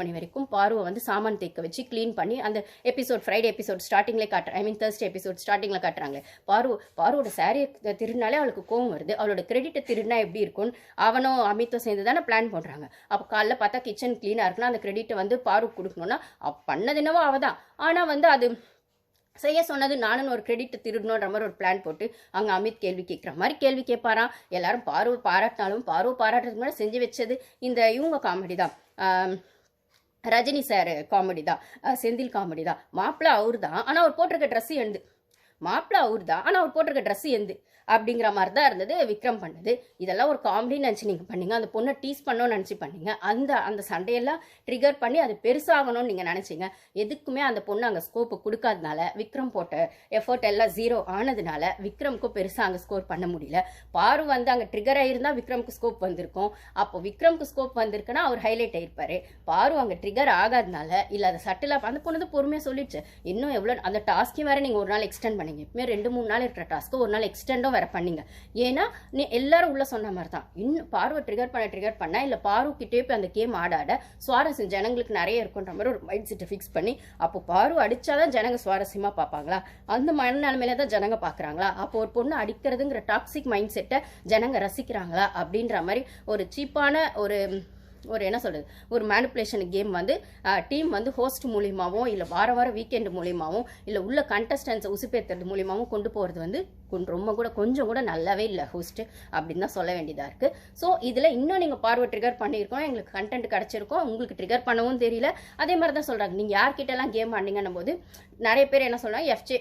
மணி வரைக்கும் பார்வை வந்து சாமான் தேக்க வச்சு க்ளீன் பண்ணி அந்த எபிசோட் ஃப்ரைடே எபிசோட் ஸ்டார்டிங்லேயே காட்டுற ஐ மீன் தேர்ஸ்டே எபிசோட் ஸ்டார்டிங்கில் காட்டுறாங்களே. பார்வ பார்வோட சாரியை திருடினாலே அவளுக்கு கோவம் வருது. அவளோட கிரெடிட்டை திருடினா எப்படி இருக்கும்னு அவனும் அமித்தும் சேர்ந்து தானே பிளான் பண்ணுறாங்க அப்போ காலைல பார்த்தா கிச்சன் க்ளீனாக இருக்குன்னா அந்த கிரெடிட்டை வந்து பார்வை கொடுக்கணும்னா அவ பண்ணது என்னவோ அவள் தான். ஆனால் வந்து அது செய்ய சொன்னது நானும் ஒரு கிரெடிட் திருடணுன்ற மாதிரி ஒரு பிளான் போட்டு அங்கே அமித் கேள்வி கேட்குற மாதிரி கேள்வி கேட்பாராம். எல்லாரும் பார்வை பாராட்டினாலும் பார்வை பாராட்டுறதுக்கு முன்னாடி செஞ்சு வச்சது இந்த இவங்க காமெடி தான். ரஜினி சார் காமெடி தான். செந்தில் காமெடி தான். மாப்பிள்ள அவர் தான் ஆனால் அவர் போட்டிருக்க ட்ரெஸ் எழுந்து மாப்பிள்ள அவர் தான் ஆனால் அவர் போட்டிருக்க ட்ரெஸ் எந்து? அப்படிங்கிற மாதிரி தான் இருந்தது விக்ரம் பண்ணது. இதெல்லாம் ஒரு காமெடின்னு நினச்சி நீங்கள் பண்ணீங்க. அந்த பொண்ணை டீஸ் பண்ணோன்னு நினச்சி பண்ணீங்க. அந்த அந்த சண்டையெல்லாம் ட்ரிகர் பண்ணி அது பெருசாகணும்னு நீங்கள் நினச்சிங்க. எதுக்குமே அந்த பொண்ணு அங்கே ஸ்கோப்பு கொடுக்காதனால விக்ரம் போட்ட எஃபர்ட் எல்லாம் ஜீரோ ஆனதுனால விக்ரமுக்கும் பெருசாக அங்கே ஸ்கோர் பண்ண முடியல. பாரு வந்து அங்கே ட்ரிகர் ஆகியிருந்தால் விக்ரமுக்கு ஸ்கோப் வந்திருக்கும். அப்போ விக்ரமுக்கு ஸ்கோப் வந்திருக்குன்னா அவர் ஹைலைட் ஆகிருப்பார் பாரு அங்கே ட்ரிகர் ஆகாதனால இல்லை அதை சட்டிலாக அந்த பொண்ணு பொறுமையாக சொல்லிடுச்சு. இன்னும் எவ்வளோ அந்த டாஸ்க்கே வேறு நீங்கள் ஒரு நாள் எக்ஸ்டெண்ட் பண்ணீங்க. எப்பவுமே ரெண்டு மூணு நாள் இருக்கிற டாஸ்க்கு ஒரு நாள் எக்ஸ்டெண்டும் வேற பண்ணீங்க. ஏன்னா நீ எல்லாரும் உள்ள சொன்ன மாதிரி தான் இன்னும் பார்வை ட்ரிகர் பண்ண ட்ரிகர் பண்ணால் இல்லை பாரு போய் அந்த கேம் ஆட ஆட சுவாரஸ்யம் ஜனங்களுக்கு நிறைய இருக்குன்ற மாதிரி ஒரு மைண்ட் செட்டை ஃபிக்ஸ் பண்ணி அப்போ பார்வை அடித்தாதான் ஜனங்க சுவாரஸ்யமாக பார்ப்பாங்களா? அந்த மனநிலைமையில தான் ஜனங்க பார்க்குறாங்களா? அப்போ ஒரு பொண்ணு அடிக்கிறதுங்கிற டாக்ஸிக் மைண்ட் செட்டை ஜனங்க ரசிக்கிறாங்களா? அப்படின்ற மாதிரி ஒரு சீப்பான ஒரு ஒரு என்ன சொல்கிறது ஒரு மேனிப்புலேஷன் கேம் வந்து டீம் வந்து ஹோஸ்ட் மூலியமாகவும் இல்லை வார வாரம் வீக்கெண்டு மூலியமாகவும் இல்லை உள்ள கண்டஸ்டன்ஸை உசுப்பேற்றுறது மூலியமாகவும் கொண்டு போகிறது வந்து கொண்டு- ரொம்ப கூட கொஞ்சம் கூட நல்லாவே இல்லை ஹோஸ்ட்டு அப்படின்னு தான் சொல்ல வேண்டியதாக இருக்குது ஸோ இதில் இன்னும் நீங்கள் பார்வை ட்ரிகர் பண்ணியிருக்கோம் எங்களுக்கு கண்டென்ட் கிடச்சிருக்கோம் உங்களுக்கு ட்ரிகர் பண்ணவும் தெரியல. அதே மாதிரி தான் சொல்கிறாங்க நீங்கள் யார்கிட்டலாம் கேம் ஆடிங்கன்னும் போது நிறைய பேர் என்ன சொல்கிறாங்க எஃப்ஜே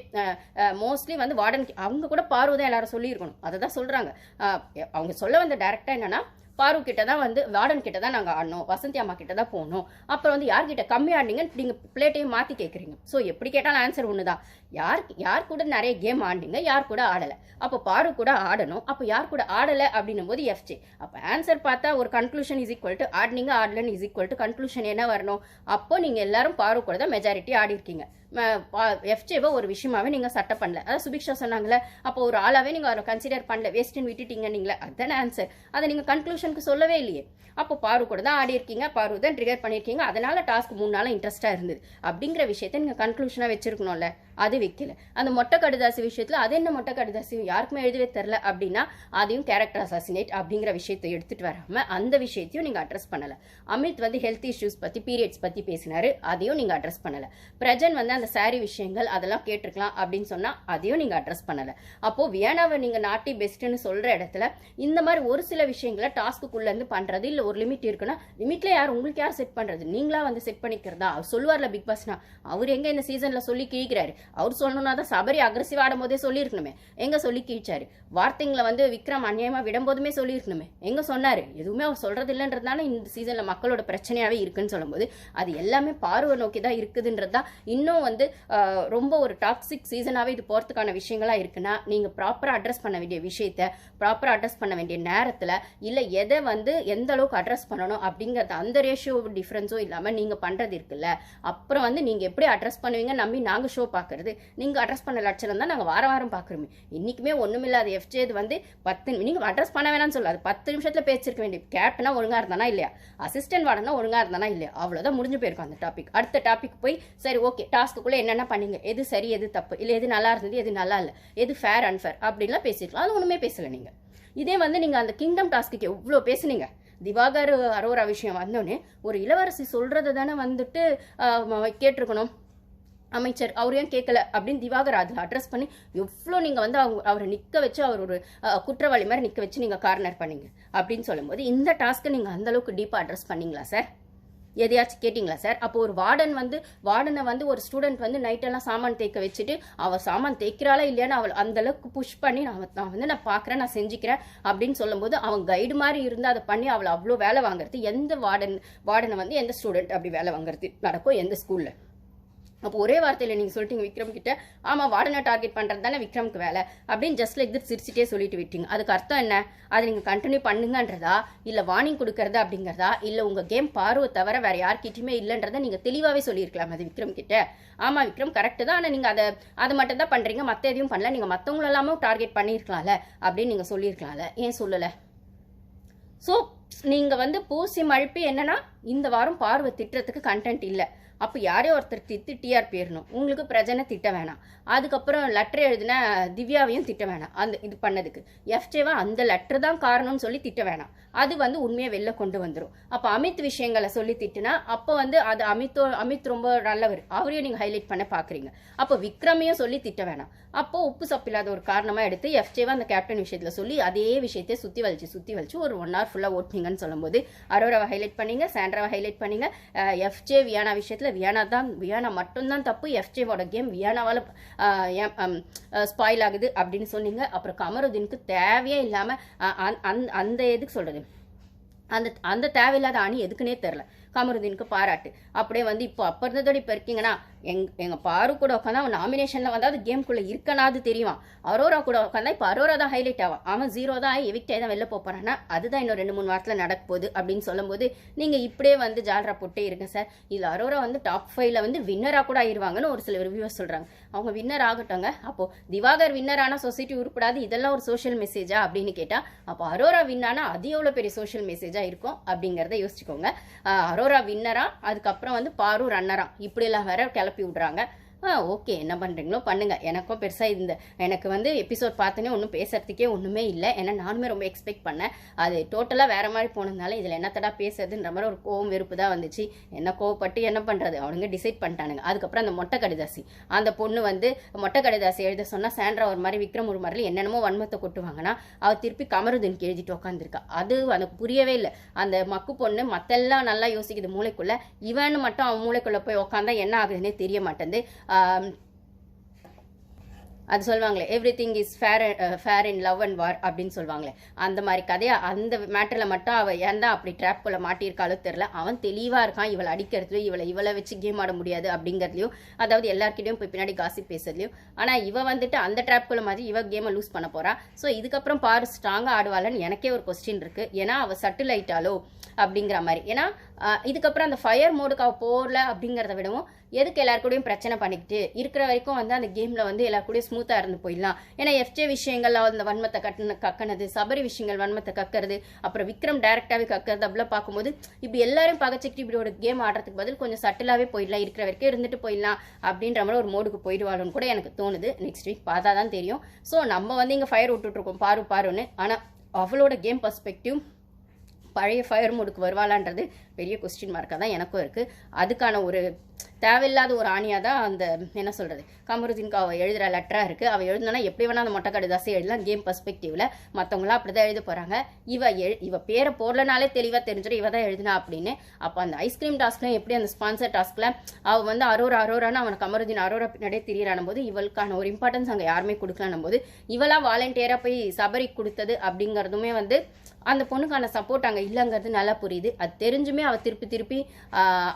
மோஸ்ட்லி வந்து வார்டன் அவங்க கூட பார்வை தான் எல்லாரும் சொல்லியிருக்கணும். அதை தான் சொல்கிறாங்க அவங்க சொல்ல வந்த டேரெக்டாக என்னென்னா பாரு கிட்ட தான் வந்து வார்டன் கிட்ட தான் நாங்கள் ஆடணும் வசந்தி அம்மா கிட்ட தான் போகணும். அப்புறம் வந்து யார்கிட்ட கம்மி ஆடினீங்கன்னு நீங்கள் பிளேட்டையும் மாற்றி கேட்குறீங்க ஸோ எப்படி கேட்டாலும் ஆன்சர் ஒன்று தான் யார் யார் கூட நிறைய கேம் ஆடினீங்க யார் கூட ஆடலை. அப்போ பாரு கூட ஆடணும் அப்போ யார் கூட ஆடலை அப்படின்னும் போது எஃப்ஜே அப்போ ஆன்சர் பார்த்தா ஒரு கன்க்ளூஷன் இஸ் ஈக்குவல் டு ஆடினீங்க ஆடலன்னு இஸ் ஈக்குவல் டு கன்க்ளூஷன் என்ன வரணும்? அப்போ நீங்கள் எல்லாரும் பாரு கூட தான் மெஜாரிட்டி ஆடி இருக்கீங்க. எஃப்ஜேவை ஒரு விஷயமாவே நீங்கள் சட்டை பண்ணல. அதாவது சுபிக்ஷா சொன்னாங்களே அப்போ ஒரு ஆளாவே நீங்கள் அவரை கன்சிடர் பண்ணல. வேஸ்ட்டுன்னு விட்டுட்டீங்க நீங்களே அதுதானே ஆன்சர் அதை நீங்கள் கன்க்ளூஷனுக்கு சொல்லவே இல்லையே. அப்போ பாரு கூட தான் ஆடி இருக்கீங்க பாரு தான் ட்ரிகர் பண்ணியிருக்கீங்க. அதனால டாஸ்க் மூணு நாளாக இன்ட்ரெஸ்ட்டாக இருந்தது. அப்படிங்கிற விஷயத்த நீங்கள் கன்க்ளூஷனாக வச்சுருக்கணும்ல. அது வைக்கல. அந்த மொட்டை கடுதாசி விஷயத்தில் அது என்ன மொட்டை கடுதாசி யாருக்குமே எழுதவே தெரில அப்படின்னா அதையும் கேரக்டர் அசாசினேட் அப்படிங்கிற விஷயத்தை எடுத்துகிட்டு வராமல் அந்த விஷயத்தையும் நீங்கள் அட்ரஸ் பண்ணலை. அமித் வந்து ஹெல்த் இஷ்யூஸ் பற்றி பீரியட்ஸ் பற்றி பேசினார். அதையும் நீங்கள் அட்ரஸ் பண்ணலை. பிரஜன் வந்து அந்த சாரி விஷயங்கள் அதெல்லாம் கேட்டிருக்கலாம் அப்படின்னு சொன்னால் அதையும் நீங்கள் அட்ரஸ் பண்ணலை. அப்போது வியானாவை நீங்கள் நாட்டி பெஸ்ட்டுன்னு சொல்கிற இடத்துல இந்த மாதிரி ஒரு சில விஷயங்களை டாஸ்க்குள்ளேருந்து இருந்து இல்லை ஒரு லிமிட் இருக்குன்னா லிமிட்டில் யார்? உங்களுக்கு யார் செட் பண்ணுறது நீங்களா வந்து செட் பண்ணிக்கிறதா? அவர் சொல்லுவார்ல பிக் பாஸ்னா அவர் எங்கே இந்த சீசனில் சொல்லி கேட்குறாரு அவர் சொல்லணும்னா தான் சபரி அக்ரஸிவ் ஆடும் போதே சொல்லியிருக்கணுமே. எங்கே சொல்லி கீழ்ச்சாரு? வார்த்தைங்களை வந்து விக்ரம் அநியாயமாக விடும்போதுமே சொல்லியிருக்கணுமே. எங்கே சொன்னார்? எதுவுமே அவர் சொல்கிறது இல்லைன்றதுனால இந்த சீசனில் மக்களோட பிரச்சனையாகவே இருக்குன்னு சொல்லும்போது அது எல்லாமே பார்வை நோக்கி தான் இருக்குதுன்றது தான். இன்னும் வந்து ரொம்ப ஒரு டாக்ஸிக் சீசனாகவே இது போகிறதுக்கான விஷயங்களாக இருக்குன்னா நீங்கள் ப்ராப்பராக அட்ரஸ் பண்ண வேண்டிய விஷயத்த ப்ராப்பராக அட்ரஸ் பண்ண வேண்டிய நேரத்தில் இல்லை எதை வந்து எந்த அளவுக்கு அட்ரஸ் பண்ணணும் அப்படிங்கிறது அந்த ரேஷியோ டிஃப்ரென்ஸும் இல்லாமல் நீங்கள் பண்ணுறது இருக்குல்ல அப்புறம் வந்து நீங்கள் எப்படி அட்ரஸ் பண்ணுவீங்க நம்பி நாங்கள் ஷோ பார்க்குறது நீங்கள் அட்ரஸ் பண்ண லட்சணம் தான் நாங்கள் வாரம் வாரம் பார்க்குறோமே இன்றைக்குமே ஒன்றுமில்லாத எஃப்ஜே இது வந்து பத்து நீங்கள் அட்ரஸ் பண்ண வேணாம்னு சொல்லாது பத்து நிமிஷத்தில் பேசிருக்க வேண்டிய கேப்டனா ஒழுங்காக இருந்தானா இல்லையா? அசிஸ்டன்ட் வார்டனா ஒழுங்காக இருந்தானா இல்லையா? அவ்வளோதான் முடிஞ்சு போயிருக்கும் அந்த டாபிக் அடுத்த டாபிக் போய் சரி ஓகே டாஸ்க்குள்ளே என்னென்ன பண்ணீங்க? எது சரி எது தப்பு? இல்லை எது நல்லா இருந்தது எது நல்லா இல்லை? எது ஃபேர் அன்ஃபேர் அப்படின்லாம் பேசிருக்கலாம். அது ஒன்றுமே பேசலை நீங்கள் இதே வந்து நீங்கள் அந்த கிங்டம் டாஸ்க்கு எவ்வளோ பேசுனீங்க? திவாகர் அரோரா விஷயம் வந்தோடனே ஒரு இளவரசி சொல்கிறத தானே வந்துட்டு கேட்டிருக்கணும். அமைச்சர் அவர் ஏன் கேட்கல அப்படின்னு திவாகர் அதில் அட்ரஸ் பண்ணி எவ்வளோ நீங்கள் வந்து அவங்க அவரை நிற்க வச்சு அவர் ஒரு குற்றவாளி மாதிரி நிற்க வச்சு நீங்கள் கார்னர் பண்ணீங்க. அப்படின்னு சொல்லும்போது இந்த டாஸ்க்கை நீங்கள் அந்தளவுக்கு டீப்பாக அட்ரஸ் பண்ணீங்களா சார் எதையாச்சும் கேட்டிங்களா சார் அப்போ ஒரு வார்டன் வந்து வார்டனை வந்து ஒரு ஸ்டூடெண்ட் வந்து நைட்டெல்லாம் சாமான் தேய்க்க வச்சுட்டு அவள் சாமான் தேய்க்கிறாளா இல்லையான்னு அவள் அந்த அளவுக்கு புஷ் பண்ணி நான் நான் வந்து நான் பார்க்குறேன் நான் செஞ்சுக்கிறேன் அப்படின்னு சொல்லும்போது அவன் கைடு மாதிரி இருந்து அதை பண்ணி அவளை அவ்வளோ வேலை வாங்குறது எந்த வார்டன் வார்டனை வந்து எந்த ஸ்டூடெண்ட் அப்படி வேலை வாங்குறது நடக்கும் எந்த ஸ்கூலில் அப்போ ஒரே வார்த்தையில் நீங்கள் சொல்லிட்டீங்க விக்ரம் கிட்ட ஆமாம் வார்டனை டார்கெட் பண்ணுறது தானே விக்ரம்க்கு வேலை. அப்படின்னு ஜஸ்ட் லைக் this சிரிச்சிட்டே சொல்லிட்டு விட்டீங்க. அதுக்கு அர்த்தம் என்ன? அதை நீங்கள் கண்டினியூ பண்ணுங்கன்றதா? இல்லை வார்னிங் கொடுக்கறதா அப்படிங்கிறதா? இல்லை உங்கள் கேம் பார்வை தவிர வேறு யார்கிட்டயுமே இல்லைன்றதை நீங்கள் தெளிவாகவே சொல்லியிருக்கலாம் அது விக்ரம் கிட்ட. ஆமாம் விக்ரம் கரெக்டு தான். ஆனால் நீங்கள் அதை அதை மட்டும் தான் பண்ணுறீங்க மற்ற எதையும் பண்ணல. நீங்கள் மற்றவங்களெல்லாமும் டார்கெட் பண்ணியிருக்கலாம்ல அப்படின்னு நீங்கள் சொல்லியிருக்கலாம்ல. ஏன் சொல்லலை? ஸோ நீங்கள் வந்து பூசி மழுப்பி என்னன்னா இந்த வாரம் பார்வை திட்டத்துக்கு கண்டென்ட் இல்லை. அப்போ யாரையோ ஒருத்தர் திட்டு டிஆர்பி ஏறணும் உங்களுக்கு பிரஜனை திட்ட வேணாம். அதுக்கப்புறம் லெட்டர் எழுதின திவ்யாவையும் திட்ட வேணாம். அந்த இது பண்ணதுக்கு. எஃப்ஜேவா அந்த லெட்டர் தான் காரணம்னு சொல்லி திட்ட வேணாம். அது வந்து உண்மையை வெளில கொண்டு வந்துடும் அப்போ அமித் விஷயங்களை சொல்லி திட்டுனா அப்போ வந்து அது அமித்தோ அமித் ரொம்ப நல்லவர். அவரையும் நீங்கள் ஹைலைட் பண்ண பார்க்குறீங்க அப்போ விக்ரமையும் சொல்லி திட்ட வேணாம். அப்போ உப்பு சப்பில்லாத ஒரு காரணமாக எடுத்து எஃப்ஜேவா அந்த கேப்டன் விஷயத்தில் சொல்லி அதே விஷயத்தை சுற்றி வலிச்சு சுற்றி வலிச்சு ஒரு ஒன் ஹவர் ஃபுல்லாக ஓட்டினீங்கன்னு சொல்லும்போது அரோராவை ஹைலைட் பண்ணீங்க தடவை ஹைலைட் பண்ணிங்க. எஃப்ஜே வியானா விஷயத்தில் வியானா தான் வியானா மட்டும்தான் தப்பு. எஃப்ஜேவோட கேம் வியானாவால் ஸ்பாயில் ஆகுது அப்படின்னு சொன்னீங்க. அப்புறம் கமருதீனுக்கு தேவையே இல்லாமல் அந்த எதுக்கு சொல்கிறது அந்த அந்த தேவையில்லாத அணி எதுக்குன்னே தெரில கமருதீனுக்கு பாராட்டு. அப்படியே வந்து இப்போ அப்போ இருந்ததோட இப்போ இருக்கீங்கன்னா எங் எங்கள் பாரு கூட உட்காந்தா அவன் நாமினேஷனில் வந்தாவது கேம்குள்ளே இருக்கனாது தெரியும்? அரோரா கூட உட்காந்தா இப்போ அரோரா தான் ஹைலைட் ஆகும் அவன் ஜீரோ தான் எவிக்ட் ஆகி தான் வெளில போகிறான்னா அதுதான் இன்னும் ரெண்டு மூணு வாரத்தில் நடக்க போகுது அப்படின்னு சொல்லும்போது நீங்கள் இப்படியே வந்து ஜால்ரா போட்டே இருங்க சார் இதில் அரோரா வந்து டாப் ஃபைவ்ல வந்து வின்னராக கூட ஆயிடுவாங்கன்னு ஒரு சில ரிவ்யூவர்ஸ் சொல்கிறாங்க அவங்க வின்னர் ஆகட்டோங்க அப்போது திவாகர் வின்னரான சொசைட்டி உருப்படாது இதெல்லாம் ஒரு சோஷியல் மெசேஜா அப்படின்னு கேட்டால் அப்போ அரோரா வின்னானா அது எவ்வளோ பெரிய சோஷியல் மெசேஜாக இருக்கும் அப்படிங்கிறத யோசிச்சுக்கோங்க. அரோரா வின்னரா அதுக்கப்புறம் வந்து பாரு ரன்னரா இப்படியெல்லாம் வேற கிளப்பி விட்றாங்க. ஆ ஓகே. என்ன பண்ணுறீங்களோ பண்ணுங்கள் எனக்கும் பெருசாக இந்த எனக்கு வந்து எபிசோட் பார்த்தோன்னே ஒன்றும் பேசுறதுக்கே ஒன்றுமே இல்லை. ஏன்னா நானுமே ரொம்ப எக்ஸ்பெக்ட் பண்ணேன். அது டோட்டலாக வேறு மாதிரி போனதுனால இதில் என்னத்தடா பேசுறதுன்ற மாதிரி ஒரு கோவம் வெறுப்பு தான் வந்துச்சு. என்ன கோவப்பட்டு என்ன பண்ணுறது அவனுங்க டிசைட் பண்ணிட்டானுங்க. அதுக்கப்புறம் அந்த மொட்டை கடிதாசி. அந்த பொண்ணு வந்து மொட்டை கடிதாசி எழுத சொன்னால் சாண்ட்ரா ஒரு மாதிரி விக்ரம் ஒரு மாதிரி என்னென்னமோ வன்மத்தை கொட்டுவாங்கன்னா அவள் திருப்பி கமருதனுக்கு எழுதிட்டு உட்காந்துருக்கா அது எனக்கு புரியவே இல்லை. அந்த மக்கு பொண்ணு மற்றெல்லாம் நல்லா யோசிக்குது மூளைக்குள்ளே. இவன் மட்டும் அவன் மூளைக்குள்ளே போய் உட்காந்தா என்ன ஆகுதுன்னே தெரிய மாட்டேங்குது Um, அது சொல்லுவாங்களே everything is fair fair in love and war அப்படின்னு சொல்லுவாங்களே. அந்த மாதிரி கதையை அந்த மேட்டரில் மட்டும் அவள் ஏன் தான் அப்படி ட்ராப்குள்ளே மாட்டியிருக்காளோ தெரில அவன் தெளிவாக இருக்கான். இவளை அடிக்கிறதுலையும் இவளை இவளை வச்சு கேம் ஆட முடியாது அப்படிங்கிறதுலையும் அதாவது எல்லாருக்கிட்டையும் போய் பின்னாடி காசி பேசுறதுலையும் ஆனால் இவ வந்துட்டு அந்த ட்ராப்குள்ளே மாதிரி இவ கேமை லூஸ் பண்ண போகிறான் ஸோ இதுக்கப்புறம் பாரு ஸ்ட்ராங்காக ஆடுவாளன்னு எனக்கே ஒரு கொஸ்டின் இருக்குது ஏன்னா அவள் சட்டில் ஆயிட்டாலோ அப்படிங்கிற மாதிரி. ஏன்னா இதுக்கப்புறம் அந்த ஃபயர் மோடுக்கு அவள் போகல அப்படிங்கிறத விடவும் எதுக்கு எல்லார் கூடயும் பிரச்சனை பண்ணிக்கிட்டு இருக்கிற வரைக்கும் வந்து அந்த கேமில் வந்து எல்லா கூடயும் ஸ்மூத்தாக இருந்து போயிடலாம். ஏன்னா எஃப்ஜே விஷயங்கள்ல அந்த வன்மத்தை கட்டுன கக்கனது சபரி விஷயங்கள் வன்மத்தை கக்கிறது அப்புறம் விக்ரம் டைரக்டாகவே கக்கிறது அப்படிலாம் பார்க்கும்போது இப்படி எல்லாரும் பகச்சிக்கிட்டு இப்படி ஒரு கேம் ஆடுறதுக்கு பதில் கொஞ்சம் சட்டிலாகவே போயிடலாம். இருக்கிற வரைக்கும் இருந்துட்டு போயிடலாம் அப்படின்ற மாதிரி ஒரு மோடுக்கு போயிடுவாளுன்னு கூட எனக்கு தோணுது. நெக்ஸ்ட் வீக் பார்த்தா தான் தெரியும். ஸோ நம்ம வந்து இங்கே ஃபயர் விட்டுட்ருக்கோம் பாரு பாருன்னு. ஆனால் அவளோட கேம் பர்ஸ்பெக்டிவ் பழைய ஃபயர் மோடுக்கு வருவாளான்றது பெரிய கொஸ்டின் மார்க்காக தான் எனக்கும் இருக்குது அதுக்கான ஒரு தேவையில்லாத ஒரு ஆணியாக தான் அந்த என்ன சொல்கிறது கமருதீன்க்கு அவள் எழுதுகிற லெட்டராக இருக்குது அவள் எழுதுனா எப்படி வேணால் அந்த மொட்டை கடிதாசி எழுதலாம். கேம் பர்ஸ்பெக்டிவில் மற்றவங்களாம் அப்படி தான் எழுத போகிறாங்க இவ எழு இவ பேரை போடலனாலே தெளிவாக தெரிஞ்சிடும். இவ தான் எழுதினா அப்படின்னு. அப்போ அந்த ஐஸ்கிரீம் டாஸ்க்லாம் எப்படி அந்த ஸ்பான்சர் டாஸ்கில் அவள் வந்து அரோரா அரோரான்னு அவன் கமருதீன் அரோரா பின்னாடியே திரியிறான போது இவளுக்கான ஒரு இம்பார்ட்டன்ஸ் அங்கே யாருமே கொடுக்கலான போது இவளா வாலண்டியராக போய் சபரி கொடுத்தது அப்படிங்கிறதுமே வந்து அந்த பொண்ணுக்கான சப்போர்ட் அங்கே இல்லைங்கிறது நல்லா புரியுது. அது தெரிஞ்சுமே அவள் திருப்பி திருப்பி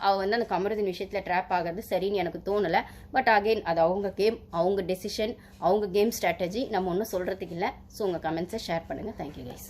அவள் வந்து அந்த கமருதீன் விஷயத்தில் ட்ராப் ஆகிறது சரின்னு எனக்கு தோணலை. பட் அகெயின் அது அவங்க கேம் அவங்க டெசிஷன் அவங்க கேம் ஸ்ட்ராட்டஜி நம்ம ஒன்றும் சொல்கிறதுக்கு இல்லை. ஸோ உங்கள் கமெண்ட்ஸை ஷேர் பண்ணுங்கள் தேங்க்யூ கைஸ்